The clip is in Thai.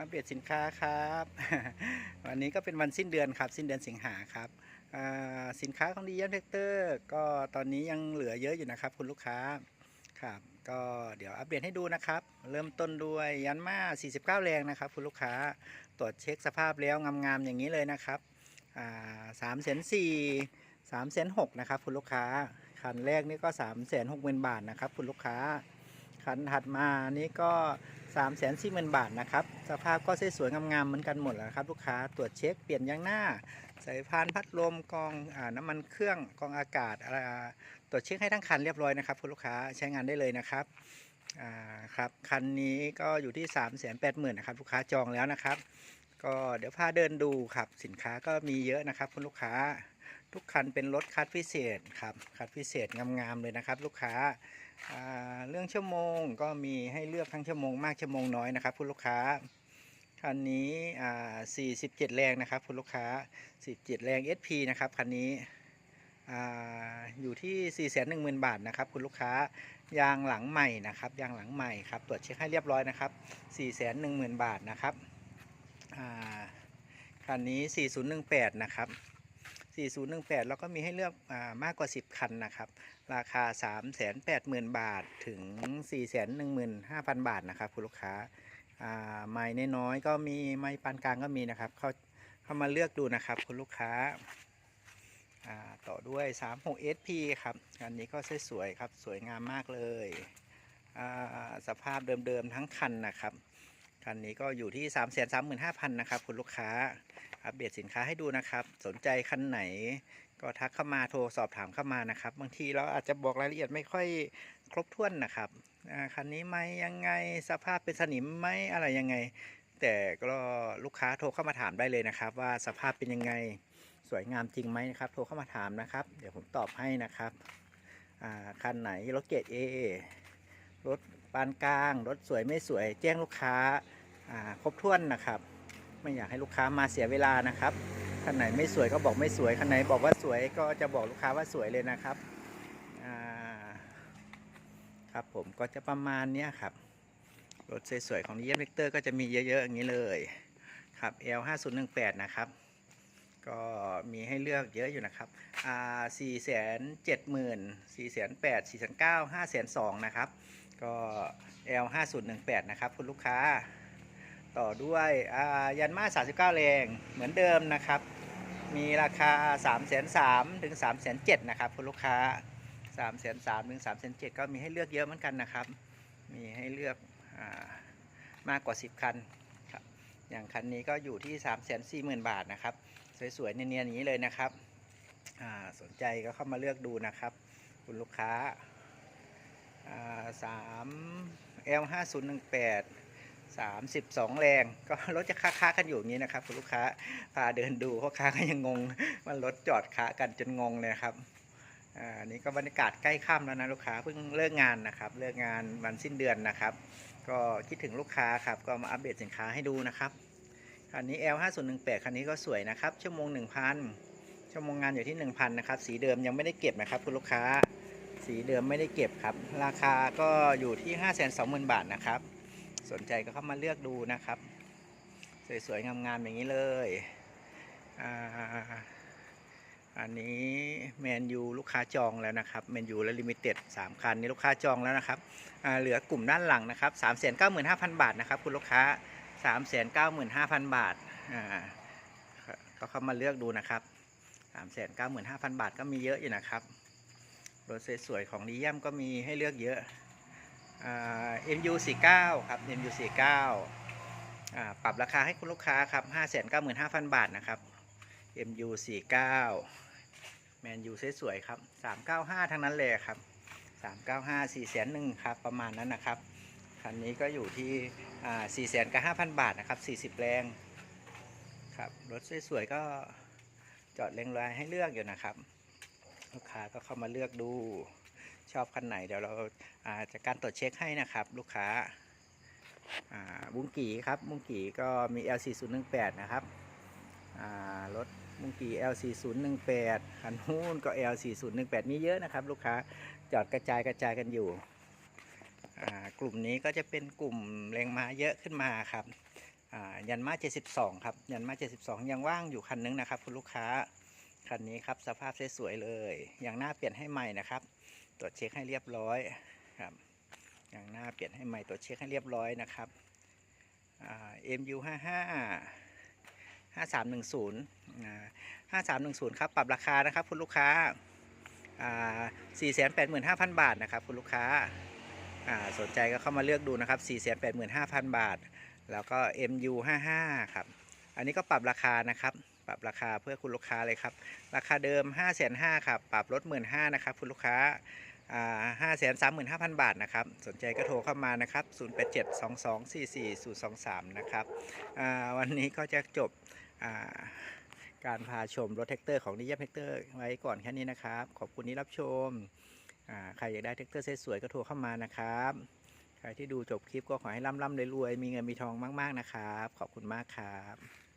อัปเดตสินค้าครับ วันนี้ก็เป็นวันสิ้นเดือนครับ สิ้นเดือนสิงหาครับสินค้าของดีเยี่ยมเทคเตอร์ ก็ตอนนี้ยังเหลือเยอะอยู่นะครับ คุณลูกค้าครับก็เดี๋ยวอัปเดตให้ดูนะครับ เริ่มต้นด้วยยันมา 49 แรงนะครับ คุณลูกค้าตรวจเช็คสภาพแล้วงามๆอย่างนี้เลยนะครับสามแสนสี่สามแสนหกนะครับ คุณลูกค้าคันแรกนี่ก็3ามแสนหกหมื่นบาทนะครับ คุณลูกค้าคันถัดมานี่ก็ 3ามแสนสี่หมื่นบาทนะครับ สภาพก็สวยๆงามๆเหมือนกันหมดแล้วครับ ลูกค้าตรวจเช็คเปลี่ยนยางหน้า สายพานพัดลมกองอน้ำมันเครื่องกองอากาศอะไรตรวจเช็คให้ทั้งคันเรียบร้อยนะครับคุณลูกค้าใช้งานได้เลยนะครับครับคันนี้ก็อยู่ที่ 3 8 0 0 0 0นะครับลูกค้าจองแล้วนะครับ ก็เดี๋ยวพาเดินดูครับสินค้าก็มีเยอะนะครับคุณลูกค้า ทุกคันเป็นรถคัดพิเศษครับคัดพิเศษงามๆเลยนะครับ ลูกค้า เรื่องชั่วโมงก็มีให้เลือกทั้งชั่วโมงมากชั่วโมงน้อยนะครับคุณลูกค้าคันนี้47 แรงนะครับคุณลูกค้า17แรง SP นะครับคันนี้อยู่ที่ 4 1 0 0 0 0 บาทนะครับคุณลูกค้ายางหลังใหม่นะครับยางหลังใหม่ครับตรวจเช็คให้เรียบร้อยนะครับ4 1 0 0 0 0 บาทนะครับคันนี้ 4018 นะครับ 4018 แล้วก็มีให้เลือกอามากกว่า 10 คันนะครับ ราคา 380,000 บาทถึง 415,000 บาทนะครับคุณลูกค้าไม้น้อยก็มีไม้ปานกลางก็มีนะครับเข้าเข้ามาเลือกดูนะครับคุณลูกค้าต่อด้วย 36 SP ครับ อันนี้ก็สวยๆครับ สวยงามมากเลย สภาพเดิมๆทั้งคันนะครับ คันนี้ก็อยู่ที่ 3 3 5 0 0 0 นะครับ คุณลูกค้า อัปเดตสินค้าให้ดูนะครับ สนใจคันไหน ก็ทักเข้ามาโทรสอบถามเข้ามานะครับ บางทีเราอาจจะบอกรายละเอียดไม่ค่อยครบถ้วนนะครับคันนี้ไหมยังไงสภาพเป็นสนิมไหมอะไรยังไง แต่ก็ลูกค้าโทรเข้ามาถามได้เลยนะครับ ว่าสภาพเป็นยังไงสวยงามจริงไหมนะครับ โทรเข้ามาถามนะครับ เดี๋ยวผมตอบให้นะครับคันไหนรถเกรด A รถปานกลาง รถสวยไม่สวย แจ้งลูกค้าครบถ้วนนะครับ ไม่อยากให้ลูกค้ามาเสียเวลานะครับคันไหนไม่สวยก็บอกไม่สวยคันไหนบอกว่าสวยก็จะบอกลูกค้าว่าสวยเลยนะครับครับผมก็จะประมาณนี้ครับรถสวยๆของนิยมเวกเตอร์ก็จะมีเยอะๆอย่างนี้เลยครับ L 5 0 1 8นะครับก็มีให้เลือกเยอะอยู่นะครับอ่าสี่แสนเจ็ดหมื่นสี่แสนแปดสี่แสนเก้าห้าแสนสองนะครับ ก็ L 5 0 1 8นะครับ คุณลูกค้า ต่อด้วยยันมา 39 แรงเหมือนเดิมนะครับ มีราคา 3 3 0 0 0ถึง3 7 0 0นะครับคุณลูกค้า 3 3 0 0 0ถึง3 7 0 0ก็มีให้เลือกเยอะเหมือนกันนะครับ มีให้เลือกอมากกว่า 10 คันครับอย่างคันนี้ก็อยู่ที่ 3 4 0 0 0 0 บาทนะครับ สวยๆเนียนๆอย่างนี้เลยนะครับสนใจก็เข้ามาเลือกดูนะครับ คุณลูกค้าสามเอลห้า ศูนย์หนึ่งแปดสามสิบสองแรงก็รถจะค้าๆกันอยู่อย่างนี้นะครับคุณลูกค้าพาเดินดูพ่อค้าก็ยังงงว่ารถจอดค้ากันจนงงเลยครับอ่านี่ก็บรรยากาศใกล้ค่ำแล้วนะลูกค้าเพิ่งเลิกงานนะครับเลิกงานวันสิ้นเดือนนะครับ ก็คิดถึงลูกค้าครับก็มาอัปเดตสินค้าให้ดูนะครับคันนี้ L 5 0 1 8คันนี้ก็สวยนะครับชั่วโมง 1,000 ชั่วโมงงานอยู่ที่ 1,000นะครับสีเดิมยังไม่ได้เก็บนะครับคุณลูกค้าสีเดิมไม่ได้เก็บครับ ราคาก็อยู่ที่ 5 2 0 0 0 0 บาทนะครับ สนใจก็เข้ามาเลือกดูนะครับ สวยๆ งามๆ อย่างนี้เลยอันนี้แมนยูลูกค้าจองแล้วนะครับแมนยูและลิมิเต็ดสามคันนี้ลูกค้าจองแล้วนะครับเหลือกลุ่มด้านหลังนะครับสามแสนเก้าหมื่นห้าพันบาทนะครับคุณลูกค้าสามแสนเก้าหมื่นห้าพันบาทก็เข้ามาเลือกดูนะครับสามแสนเก้าหมื่นห้าพันบาทก็มีเยอะอยู่นะครับรถสวยๆของดีเยี่ยมก็มีให้เลือกเยอะ อ่า MU 4 9 ครับ MU 4 9อ่าปรับราคาให้คุณลูกค้าครับห้าแสนเก้าหมื่นห้าพันบาทนะครับ MU 4 9 แมนยูสวยๆครับ 395 ทั้งนั้นเลยครับ 395 4แสนหนึ่งครับ ประมาณนั้นนะครับ คันนี้ก็อยู่ที่อ่า4แสนกับ5,000 บาทนะครับ 40 แรง ครับ รถสวยๆ ก็จอดเรียงรายให้เลือกอยู่นะครับ ลูกค้าก็เข้ามาเลือกดู ชอบคันไหนเดี๋ยวเราอาจะการตรวจเช็คให้นะครับ ลูกค้าบุ้งกี่ครับบุ้งกี่ก็มี L4018 นะครับรถมุงกี L4018 คันนู้นก็ L4018 มีเยอะนะครับ ลูกค้าจอดกระจายกระจายกันอยู่ กลุ่มนี้ก็จะเป็นกลุ่มแรงม้าเยอะขึ้นมาครับยันมา72 ครับ ยันมา72 ยังว่างอยู่คันนึงนะครับ คุณลูกค้า คันนี้ครับสภาพสวยๆเลยอย่างน้าเปลี่ยนให้ใหม่นะครับ ตรวจเช็คให้เรียบร้อยครับอย่างหน้าเปลี่ยนให้ใหม่ตรวจเช็คให้เรียบร้อยนะครับอ่า MU 55 5310อ่งศูนย์ห้า5310ครับ ปรับราคานะครับคุณลูกค้าอ่า485,000บาทนะครับคุณลูกค้าสนใจก็เข้ามาเลือกดูนะครับ485,000บาท แล้วก็ MU 55ครับ อันนี้ก็ปรับราคานะครับ ปรับราคาเพื่อคุณลูกค้าเลยครับ ราคาเดิม5 5 0 0 0ครับ ปรับลด1 5 0 0 0นะครับคุณลูกค้า ห้าแสนสามหมื่นห้าพันบาทนะครับ สนใจก็โทรเข้ามานะครับ0 8 7 2 2 4 4 0 2 3นะครับวันนี้ก็จะจบาการพาชมรถแท็กเตอร์ของนิยมแท็กเตอร์ไว้ก่อนแค่นี้นะครับ ขอบคุณที่รับชม ใครอยากได้แท็กเตอร์สวยๆก็โทรเข้ามานะครับ ใครที่ดูจบคลิปก็ขอให้ร่ำๆรวยๆมีเงินมีทองมาก ๆนะครับ ขอบคุณมากครับ